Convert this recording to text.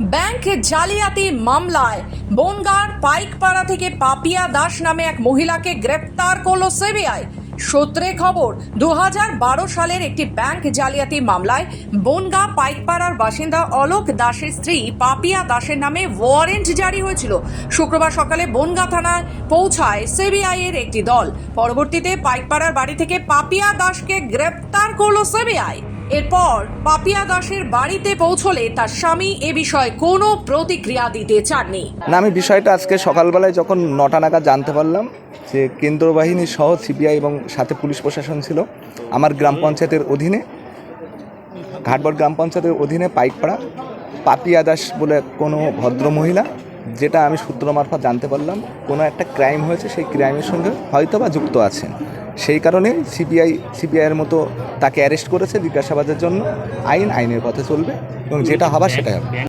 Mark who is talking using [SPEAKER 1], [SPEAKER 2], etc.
[SPEAKER 1] Bank জালিয়াতি মামলায় বনগাঁর পাইকপাড়া থেকে পাপিয়া দাস নামে এক মহিলাকে গ্রেপ্তার করল সিবিআই। সূত্রে খবর দু হাজার বারো সালের একটি ব্যাংক জালিয়াতি মামলায় বনগাঁ পাইকপাড়ার বাসিন্দা অলোক দাসের স্ত্রী পাপিয়া দাসের নামে ওয়ারেন্ট জারি হয়েছিল। শুক্রবার সকালে বনগাঁ থানায় পৌঁছায় সিবিআই এর একটি দল। পরবর্তীতে পাইকপাড়ার বাড়ি থেকে পাপিয়া দাসকে গ্রেপ্তার করল সিবিআই। এরপর পাপিয়া দাসের বাড়িতে পৌঁছলে তার স্বামী এ বিষয়ে কোনো প্রতিক্রিয়া দিতে চাননি।
[SPEAKER 2] না, আমি বিষয়টা আজকে সকালবেলায় যখন নটা নাগাদ জানতে পারলাম যে কেন্দ্র বাহিনী সহ সিবিআই এবং সাথে পুলিশ প্রশাসন ছিল আমার গ্রাম পঞ্চায়েতের অধীনে ঘাটবড় গ্রাম পঞ্চায়েতের অধীনে পাইকপাড়া, পাপিয়া দাস বলে কোনো ভদ্র মহিলা, যেটা আমি সূত্র মারফত জানতে পারলাম, কোনো একটা ক্রাইম হয়েছে, সেই ক্রাইমের সঙ্গে হয়তো বা যুক্ত আছেন। সেই কারণে সিবিআই, সিবিআইয়ের মতো তাকে অ্যারেস্ট করেছে জিজ্ঞাসাবাদের জন্য। আইন, আইনের পথে চলবে এবং যেটা হবার সেটাই হবে।